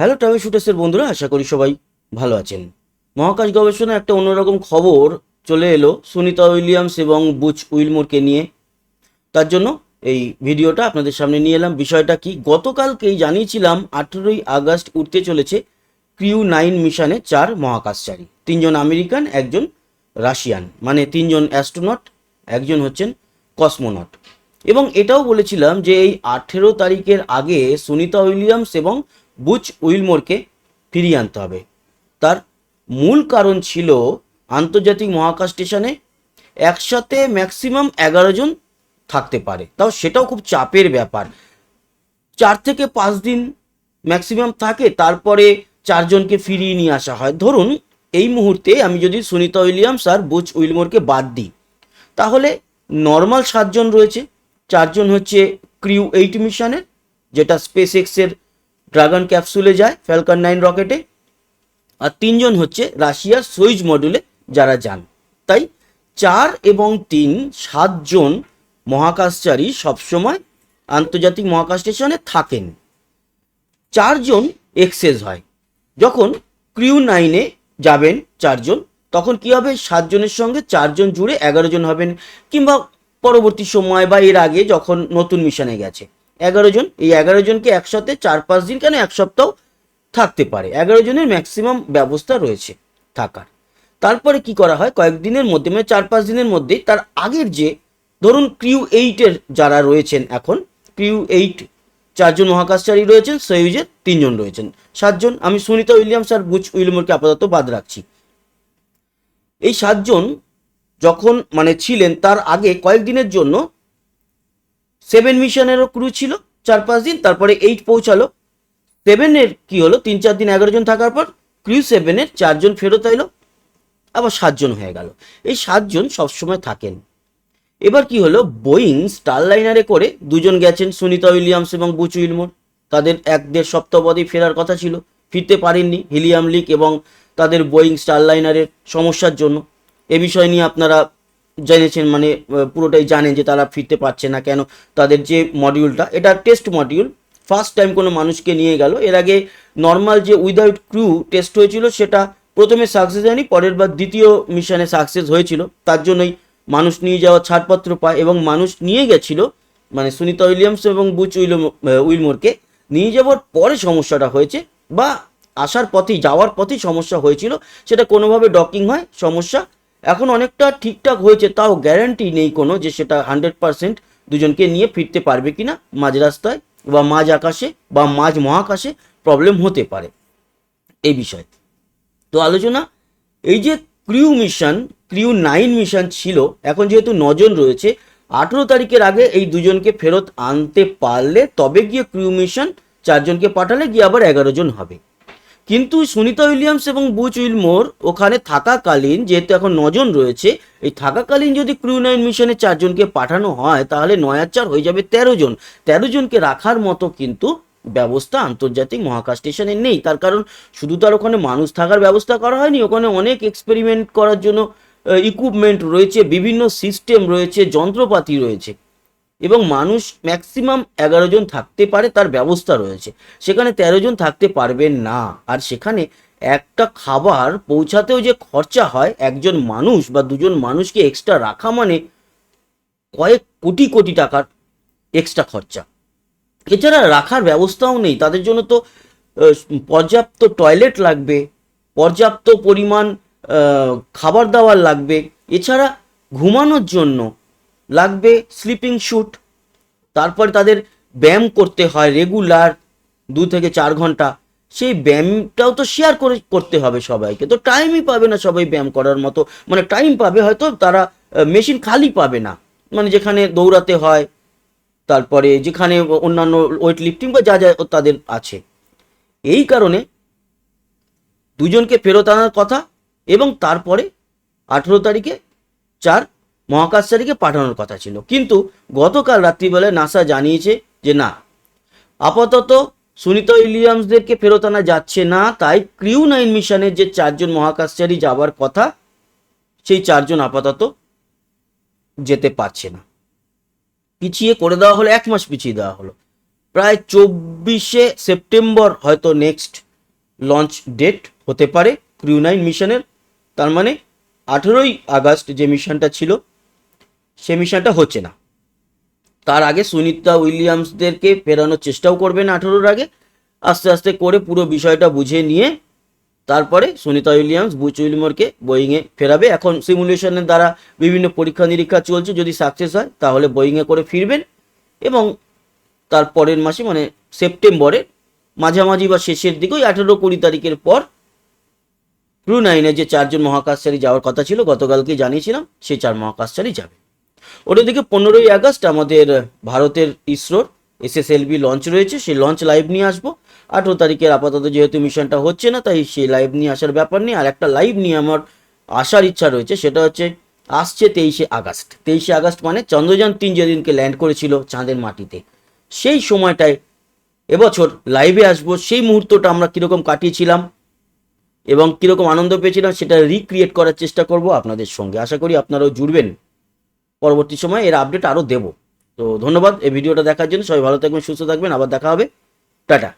Hello travel শুটার্সের বন্ধুরা, আশা করি সবাই ভালো আছেন। মহাকাশ গবেষণা একটা অন্যরকম খবর চলে এলো সুনিতা উইলিয়ামস এবং বুচ উইলমোরকে নিয়ে। তার জন্য এই ভিডিওটা আপনাদের সামনে নিয়ে এলাম। বিষয়টা কি? গতকালকেই জানিয়েছিলাম আঠেরোই আগস্ট উঠতে চলেছে ক্রিউ নাইন মিশনে চার মহাকাশচারী। তিনজন আমেরিকান, একজন রাশিয়ান। মানে তিনজন অ্যাস্ট্রোনট, একজন হচ্ছেন কসমোনট। এবং এটাও বলেছিলাম যে এই আঠেরো তারিখের আগে সুনিতা উইলিয়ামস এবং বুচ উইলমোরকে ফিরিয়ে আনতে হবে। তার মূল কারণ ছিল আন্তর্জাতিক মহাকাশ স্টেশনে একসাথে ম্যাক্সিমাম এগারো জন থাকতে পারে। তাও সেটাও খুব চাপের ব্যাপার। চার থেকে পাঁচ দিন ম্যাক্সিমাম থাকে, তারপরে চারজনকে ফিরিয়ে নিয়ে আসা হয়। ধরুন, এই মুহূর্তে আমি যদি সুনিতা উইলিয়ামস আর বুচ উইলমোরকে বাদ দিই, তাহলে নর্মাল সাতজন রয়েছে। চারজন হচ্ছে ক্রিউ এইট মিশনের, যেটা স্পেস এক্সের ড্রাগন ক্যাপসুলে যায়, ফ্যালকন নাইন রকেটে। আর তিনজন হচ্ছে রাশিয়ার সুইজ মডুলে যারা যান। তাই চার এবং তিন, সাতজন মহাকাশচারী সবসময় আন্তর্জাতিক মহাকাশ স্টেশনে থাকেন। চারজন এক্সেস হয়। যখন ক্রিউ নাইনে যাবেন চারজন, তখন কি হবে? সাতজনের সঙ্গে চারজন জুড়ে এগারো জন হবেন। কিংবা পরবর্তী সময় বা এর আগে যখন নতুন মিশনে গেছে। এগারো জন। এই এগারো জনকে একসাথে চার পাঁচ দিন কেন এক সপ্তাহ থাকতে পারে? এগারো জনের ম্যাক্সিমাম ব্যবস্থা রয়েছে থাকার। তারপরে কি করা হয়? কয়েকদিনের মধ্যে মানে চার পাঁচ দিনের মধ্যেই তার আগের যে, ধরুন ক্রিউ এইটের যারা রয়েছেন এখন, ক্রিউ এইট চারজন মহাকাশচারী রয়েছেন, সয়ুজের তিনজন রয়েছেন। সাতজন, আমি সুনিতা উইলিয়ামস আর বুচ উইলিয়ামকে আপাতত বাদ রাখছি। এই সাতজন যখন মানে ছিলেন, তার আগে কয়েকদিনের জন্য সেভেন মিশনেরও ক্রু ছিল, চার পাঁচ দিন, তারপরে এইট পৌঁছালো। সেভেনের কি হলো? তিন চার দিন এগারো জন থাকার পর ক্রিউ সেভেনের চারজন ফেরত এলো, আবার সাতজন হয়ে গেল। এই সাতজন সবসময় থাকেন। এবার কি হলো? বোয়িং স্টারলাইনারে করে দুজন গেছেন সুনিতা উইলিয়ামস এবং বুচ উইলমোর তাদের এক দেড় সপ্তাহ বাদেই ফেরার কথা ছিল। ফিরতে পারেননি হিলিয়াম লিক এবং তাদের বোয়িং স্টারলাইনারের সমস্যার জন্য। এ বিষয় নিয়ে আপনারা জেনেছেন মানে পুরোটাই জানেন যে তারা ফিরতে পারছে না কেন, তাদের যে মডিউলটা এটা টেস্ট মডিউল ফার্স্ট টাইম কোনো মানুষকে নিয়ে গেল। এর আগে নর্মাল যে উইদাউট ক্রু টেস্ট হয়েছিল, সেটা প্রথমে সাকসেস হয়নি, পরের বার দ্বিতীয় মিশনে সাকসেস হয়েছিল। তার জন্যই মানুষ নিয়ে যাওয়া ছাড়পত্র পায় এবং মানুষ নিয়ে গেছিল মানে সুনিতা উইলিয়ামস এবং বুচ উইলম উইলমোরকে। নিয়ে যাওয়ার পরে সমস্যাটা হয়েছে বা আসার পথেই, যাওয়ার পথেই সমস্যা হয়েছিল। সেটা কোনোভাবে ডকিং হয়, সমস্যা এখন অনেকটা ঠিকঠাক হয়েছে, তাও গ্যারান্টি নেই কোনো যে সেটা হান্ড্রেড পারসেন্ট দুজনকে নিয়ে ফিরতে পারবে কিনা মাঝ রাস্তায় বা মাঝ আকাশে বা মাঝ মহাকাশে প্রবলেম হতে পারে। এই বিষয়ে। তো আলোচনা, এই যে crew mission crew nine mission ছিল, এখন যেহেতু নজন রয়েছে, আঠেরো তারিখের আগে এই দুজনকে ফেরত আনতে পারলে তবে গিয়ে ক্রিউ মিশন চারজনকে পাঠালে গিয়ে আবার এগারো জন হবে। কিন্তু সুনিতা উইলিয়ামস এবং বুচ উইলমোর ওখানে থাকাকালীন যেহেতু এখন নজন রয়েছে, এই থাকাকালীন যদি ক্রিউ নাইন মিশনে চারজনকে পাঠানো হয়, তাহলে নয় চার হয়ে যাবে তেরো জন। তেরো জনকে রাখার মতো কিন্তু ব্যবস্থা আন্তর্জাতিক মহাকাশ স্টেশনে নেই। তার কারণ শুধু তার ওখানে মানুষ থাকার ব্যবস্থা করা হয়নি, ওখানে অনেক এক্সপেরিমেন্ট করার জন্য ইকুইপমেন্ট রয়েছে, বিভিন্ন সিস্টেম রয়েছে, যন্ত্রপাতি রয়েছে। এবং মানুষ ম্যাক্সিমাম এগারো জন থাকতে পারে তার ব্যবস্থা রয়েছে। সেখানে তেরো জন থাকতে পারবেন না। আর সেখানে একটা খাবার পৌঁছাতেও যে খরচা হয়, একজন মানুষ বা দুজন মানুষকে এক্সট্রা রাখা মানে কয়েক কোটি কোটি টাকার এক্সট্রা খরচা। এছাড়া রাখার ব্যবস্থাও নেই। তাদের জন্য তো পর্যাপ্ত টয়লেট লাগবে, পর্যাপ্ত পরিমাণ খাবার দাবার লাগবে। এছাড়া ঘুমানোর জন্য লাগবে স্লিপিং শ্যুট তারপরে তাদের ব্যায়াম করতে হয় রেগুলার দু থেকে চার ঘণ্টা। সেই ব্যায়ামটাও তো শেয়ার করে করতে হবে সবাইকে। তো টাইমই পাবে না সবাই ব্যায়াম করার মতো। মানে টাইম পাবে হয়তো তারা মেশিন খালি পাবে না। মানে যেখানে দৌড়াতে হয়, তারপরে যেখানে অন্যান্য ওয়েট লিফটিং বা যা যা তাদের আছে। এই কারণে দুজনকে ফেরত আনার কথা এবং তারপরে আঠেরো তারিখে চার মহাকাশচারীকে পাঠানোর কথা ছিল। কিন্তু গতকাল রাত্রিবেলায় নাসা জানিয়েছে যে না, আপাতত সুনিতা উইলিয়ামসদেরকে ফেরত আনা যাচ্ছে না, তাই ক্রিউ নাইন মিশনের যে চারজন মহাকাশচারী যাবার কথা, সেই চারজন আপাতত যেতে পারছে না। পিছিয়ে করে দেওয়া হলো, এক মাস পিছিয়ে দেওয়া হলো। প্রায় চব্বিশে সেপ্টেম্বর হয়তো নেক্সট লঞ্চ ডেট হতে পারে ক্রিউ নাইন মিশনের। তার মানে আঠেরোই আগস্ট যে মিশনটা ছিল সে মিশনটা হচ্ছে না। তার আগে সুনিতা উইলিয়ামসদেরকে ফেরানোর চেষ্টাও করবেন আঠেরোর আগে। আস্তে আস্তে করে পুরো বিষয়টা বুঝে নিয়ে তারপরে সুনিতা উইলিয়ামস, বুচ উইলমোরকে বোয়িংয়ে ফেরাবে। এখন সিমুলেশনের দ্বারা বিভিন্ন পরীক্ষা নিরীক্ষা চলছে। যদি সাকসেস হয়, তাহলে বোয়িংয়ে করে ফিরবেন এবং তার পরের মাসে মানে সেপ্টেম্বরে, মাঝামাঝি বা শেষের দিকে, ওই আঠেরো কুড়ি তারিখের পর ক্রু নাইনে যে চারজন মহাকাশচারী যাওয়ার কথা ছিল, গতকালকে জানিয়েছিলাম সেই চার মহাকাশচারী যাবে। ওটাদিকে পনেরোই আগস্ট আমাদের ভারতের ইসরোর এসএসএলভি লঞ্চ রয়েছে। সেই লঞ্চ লাইভ নিয়ে আসব। আঠেরো তারিখের আপাতত যেহেতু মিশনটা হচ্ছে না, তাই সেই লাইভ নিয়ে আসার ব্যাপার নেই। আর একটা লাইভ নিয়ে আমার আসার ইচ্ছা রয়েছে, সেটা হচ্ছে আসছে তেইশে আগস্ট। তেইশে আগস্ট মানে চন্দ্রযান তিন যেদিনকে ল্যান্ড করেছিল চাঁদের মাটিতে। সেই সময়টায় এবছর লাইভে আসব। সেই মুহূর্তটা আমরা কীরকম কাটিয়েছিলাম এবং কীরকম আনন্দ পেয়েছিলাম, সেটা রিক্রিয়েট করার চেষ্টা করব আপনাদের সঙ্গে। আশা করি আপনারাও জুড়বেন। পরবর্তী সময় এর আপডেট আরও দেব। তো ধন্যবাদ এই ভিডিওটা দেখার জন্য। সবাই ভালো থাকবেন, সুস্থ থাকবেন। আবার দেখা হবে। টাটা।